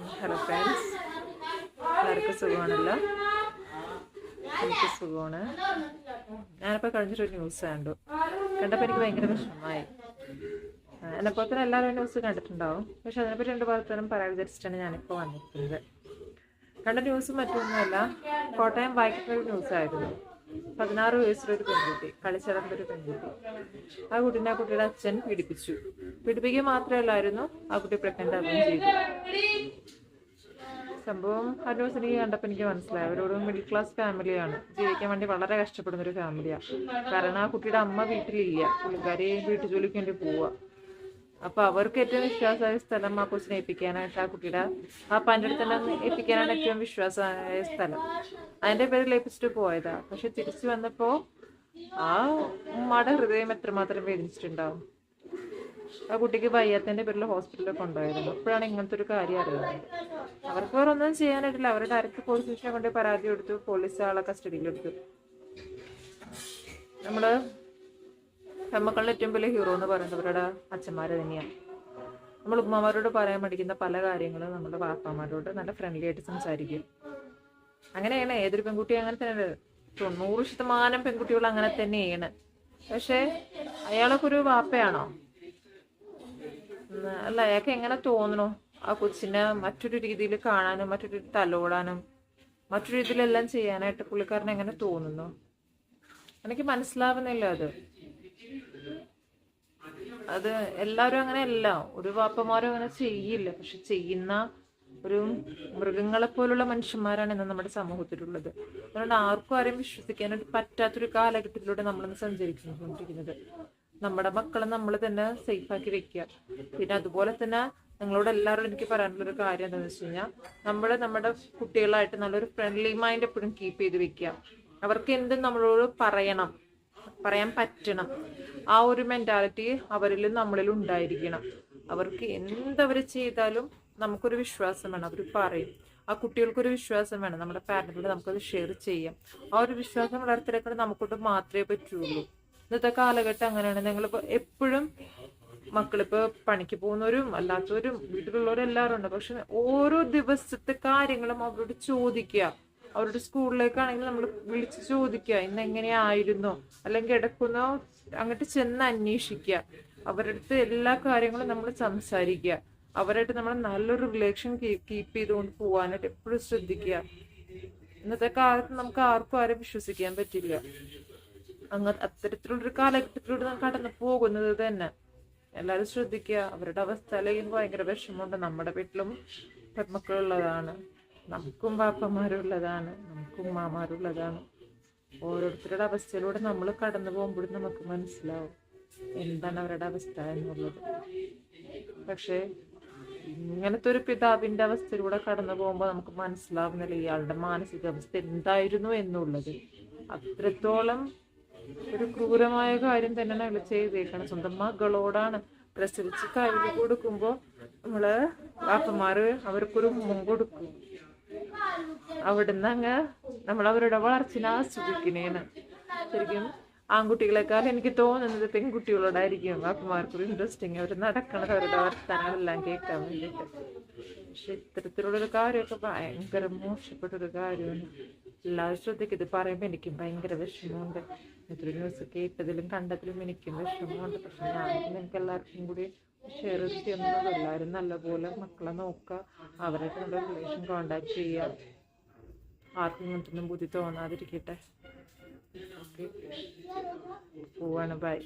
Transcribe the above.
Hello friends എല്ലാവർക്കും സുഖമാണല്ലോ? എനിക്ക് സുഖമാണ്. ഞാനിപ്പോൾ കഴിഞ്ഞൊരു ന്യൂസ് കണ്ടു. കണ്ടപ്പോൾ എനിക്ക് ഭയങ്കര വിഷമമായി. എന്നെപ്പോലെ തന്നെ എല്ലാവരും ന്യൂസ് കണ്ടിട്ടുണ്ടാവും. പക്ഷെ അതിനെപ്പറ്റി രണ്ട് വാർത്തകളും പറയാൻ വിചാരിച്ചിട്ടാണ് ഞാനിപ്പോൾ വന്നിട്ടുള്ളത് കണ്ട ന്യൂസ് മറ്റൊന്നുമല്ല കോട്ടയം വായിക്കുന്ന ന്യൂസ് ആയിരുന്നു. പതിനാറ് വയസ്സുള്ളൊരു പെൺകുട്ടി കളിച്ചിടന്നൊരു പെൺകുട്ടി. ആ കുട്ടീനെ ആ കുട്ടിയുടെ അച്ഛൻ പീഡിപ്പിച്ചു. പീഡിപ്പിക്കുക മാത്രമല്ലായിരുന്നു ആ കുട്ടി പ്രഗ്നന്റ് ആവുകയും ചെയ്തു. സംഭവം ന്യൂസ് എനിക്ക് കണ്ടപ്പോൾ എനിക്ക് മനസ്സിലായി. അവരോട് മിഡിൽ ക്ലാസ് ഫാമിലിയാണ് ജീവിക്കാൻ വേണ്ടി വളരെ കഷ്ടപ്പെടുന്ന ഒരു ഫാമിലിയാണ് കാരണം ആ കുട്ടിയുടെ അമ്മ വീട്ടിലില്ല. പുള്ളിക്കാരി വീട്ടു ജോലിക്ക് വേണ്ടി പോവുക. അപ്പൊ അവർക്ക് ഏറ്റവും വിശ്വാസമായ സ്ഥലം ആ കൊച്ചിനെ ഏൽപ്പിക്കാനായിട്ട് ആ കുട്ടിയുടെ ആ തന്നെ ഏൽപ്പിക്കാനാണ് ഏറ്റവും വിശ്വാസമായ സ്ഥലം. അതിന്റെ പേരിൽ ഏൽപ്പിച്ചിട്ട് പോയതാ. പക്ഷെ തിരിച്ചു വന്നപ്പോ ആ ഉമ്മയുടെ ഹൃദയം എത്രമാത്രം വേദനിച്ചിട്ടുണ്ടാവും. ആ കുട്ടിക്ക് വയ്യാത്തതിന്റെ പേരിൽ ഹോസ്പിറ്റലിൽ കൊണ്ടുപോയതാണ് അപ്പോഴാണ് ഇങ്ങനത്തെ ഒരു കാര്യം അറിയുന്നത്. അവർക്ക് വേറെ ഒന്നും ചെയ്യാനായിട്ടില്ല. അവർ ഡയറക്റ്റ് പോലീസ് സ്റ്റേഷനെ കൊണ്ട് പരാതി കൊടുത്തു. പോലീസ് ആളെ കസ്റ്റഡിയിലെടുത്തു. നമ്മൾ പെമ്മക്കളുടെ ഏറ്റവും വലിയ ഹീറോ എന്ന് പറയുന്നത് അവരുടെ അച്ഛന്മാര് തന്നെയാണ് നമ്മൾ ഉമ്മമാരോട് പറയാൻ പഠിക്കുന്ന പല കാര്യങ്ങളും നമ്മുടെ വാപ്പമാരോട് നല്ല ഫ്രണ്ട്ലി ആയിട്ട് സംസാരിക്കും. അങ്ങനെയാണ് ഏതൊരു പെൺകുട്ടി അങ്ങനെ തന്നെ തൊണ്ണൂറ് ശതമാനം പെൺകുട്ടികൾ അങ്ങനെ തന്നെയാണ്. പക്ഷെ അയാളൊക്കെ ഒരു വാപ്പയാണോ? അല്ല അയാൾക്ക് എങ്ങനെ തോന്നണോ ആ കൊച്ചിനെ മറ്റൊരു രീതിയിൽ കാണാനും മറ്റൊരു തലോടാനും മറ്റൊരു രീതിയിലെല്ലാം ചെയ്യാനായിട്ട് പുള്ളിക്കാരൻ എങ്ങനെ തോന്നുന്നു? എനിക്ക് മനസ്സിലാവുന്നില്ല അത്. അത് എല്ലാവരും അങ്ങനെ അല്ല ഒരു വാപ്പമാരും അങ്ങനെ ചെയ്യില്ല. പക്ഷെ ചെയ്യുന്ന ഒരു മൃഗങ്ങളെ പോലുള്ള മനുഷ്യന്മാരാണ് ഇന്ന് നമ്മുടെ സമൂഹത്തിലുള്ളത്. അതുകൊണ്ട് ആർക്കും ആരെയും വിശ്വസിക്കാനായിട്ട് പറ്റാത്തൊരു കാലഘട്ടത്തിലൂടെ നമ്മളിന്ന് സഞ്ചരിച്ചുകൊണ്ടിരിക്കുന്നത്. നമ്മുടെ മക്കളെ നമ്മൾ തന്നെ സേഫാക്കി വെക്കുക. പിന്നെ അതുപോലെ തന്നെ നിങ്ങളോട് എല്ലാവരോടും എനിക്ക് പറയാനുള്ള ഒരു കാര്യം എന്താണെന്ന് വെച്ച് കഴിഞ്ഞാൽ നമ്മൾ നമ്മുടെ കുട്ടികളായിട്ട് നല്ലൊരു ഫ്രണ്ട്ലി മൈൻഡ് എപ്പോഴും കീപ്പ് ചെയ്ത് വെക്കുക. അവർക്ക് എന്തും നമ്മളോട് പറയണം. പറയാൻ പറ്റണം. ആ ഒരു മെന്റാലിറ്റി അവരിൽ നമ്മളിൽ ഉണ്ടായിരിക്കണം. അവർക്ക് എന്തവർ ചെയ്താലും നമുക്കൊരു വിശ്വാസം വേണം. അവർ പറയും. ആ കുട്ടികൾക്കൊരു വിശ്വാസം വേണം. നമ്മുടെ പാരന്റിനോട് നമുക്കത് ഷെയർ ചെയ്യാം. ആ ഒരു വിശ്വാസം വളർത്തിയെടുക്കുന്നത് നമുക്കൊണ്ട് മാത്രമേ പറ്റുള്ളൂ. ഇന്നത്തെ കാലഘട്ടം അങ്ങനെയാണ്. ഞങ്ങളിപ്പോ എപ്പോഴും മക്കളിപ്പോ പണിക്ക് പോകുന്നവരും അല്ലാത്തവരും വീട്ടിലുള്ളവരും എല്ലാവരും ഉണ്ട്. പക്ഷെ ഓരോ ദിവസത്തെ കാര്യങ്ങളും അവരോട് ചോദിക്കുക. അവരുടെ സ്കൂളിലേക്കാണെങ്കിൽ നമ്മൾ വിളിച്ച് ചോദിക്കുക ഇന്ന് എങ്ങനെയായിരുന്നോ അല്ലെങ്കിൽ കിടക്കുന്നോ അങ്ങോട്ട് ചെന്ന് അന്വേഷിക്കുക. അവരുടെ അടുത്ത് എല്ലാ കാര്യങ്ങളും നമ്മൾ സംസാരിക്കുക. അവരായിട്ട് നമ്മൾ നല്ലൊരു റിലേഷൻ കീപ്പ് ചെയ്തുകൊണ്ട് പോകാനായിട്ട് എപ്പോഴും ശ്രദ്ധിക്കുക. ഇന്നത്തെ കാലത്ത് നമുക്ക് ആർക്കും ആരും വിശ്വസിക്കാൻ പറ്റില്ല. അങ്ങ് അത്തരത്തിലുള്ളൊരു കാലഘട്ടത്തിലൂടെ നാം കടന്നു പോകുന്നത് തന്നെ. എല്ലാവരും ശ്രദ്ധിക്കുക. അവരുടെ അവസ്ഥ അല്ലെങ്കിൽ ഭയങ്കര വിഷമമുണ്ട്. നമ്മുടെ വീട്ടിലും പെൺമക്കളുള്ളതാണ്. നമുക്കും പാപ്പന്മാരുള്ളതാണ് നമുക്കും മാമാരുള്ളതാണ്. ഓരോരുത്തരുടെ അവസ്ഥയിലൂടെ നമ്മൾ കടന്നു പോകുമ്പോഴും നമുക്ക് മനസ്സിലാവും എന്താണ് അവരുടെ അവസ്ഥ എന്നുള്ളത്. പക്ഷേ ഇങ്ങനത്തെ ഒരു പിതാവിന്റെ അവസ്ഥയിലൂടെ കടന്നു പോകുമ്പോൾ നമുക്ക് മനസ്സിലാവുന്നില്ല ഇയാളുടെ മാനസികാവസ്ഥ എന്തായിരുന്നു എന്നുള്ളത്. അത്രത്തോളം ഒരു ക്രൂരമായ കാര്യം തന്നെയാണ് അയാൾ ചെയ്തേക്കണം സ്വന്തം മകളോടാണ് പ്രസവിച്ച് കഴിവ് കൊടുക്കുമ്പോ നമ്മൾ വാപ്പന്മാര് അവർക്കൊരു മുമ്പ് കൊടുക്കും. അവിടുന്ന് അങ്ങ് നമ്മൾ അവരുടെ വളർച്ചനെ ആസ്വദിക്കണേന്ന്. ശരിക്കും ആൺകുട്ടികളെക്കാൾ എനിക്ക് തോന്നുന്നത് പെൺകുട്ടികളോടായിരിക്കും വാപ്പന്മാർക്കൊരു ഇൻട്രസ്റ്റിങ് അവർ നടക്കണത് അവരുടെ വർത്തമാനങ്ങളെല്ലാം കേൾക്കാൻ വേണ്ടിയിട്ട്. പക്ഷെ ഇത്തരത്തിലുള്ളൊരു കാര്യമൊക്കെ ഭയങ്കര മോശപ്പെട്ടൊരു കാര്യമാണ്. എല്ലാവരും ശ്രദ്ധിക്കും ഇത് പറയുമ്പോൾ എനിക്കും ഭയങ്കര വിഷമമുണ്ട്. ഇത്ര ന്യൂസ് കേട്ടതിലും കണ്ടതിലും എനിക്കും വിഷമമുണ്ട്. പക്ഷെ ഞാൻ നിങ്ങൾക്ക് എല്ലാവർക്കും കൂടി ഷെയർ ചെയ്യുന്നത് എല്ലാവരും നല്ലപോലെ മക്കളെ നോക്കുക. അവരെ കൊണ്ട് റിലേഷൻ കോണ്ടാക്ട് ചെയ്യുക. ആർക്കും ഇങ്ങനത്തൊന്നും ബുദ്ധി തോന്നാതിരിക്കട്ടെ. ഓക്കെ പോവാണ്. ബൈ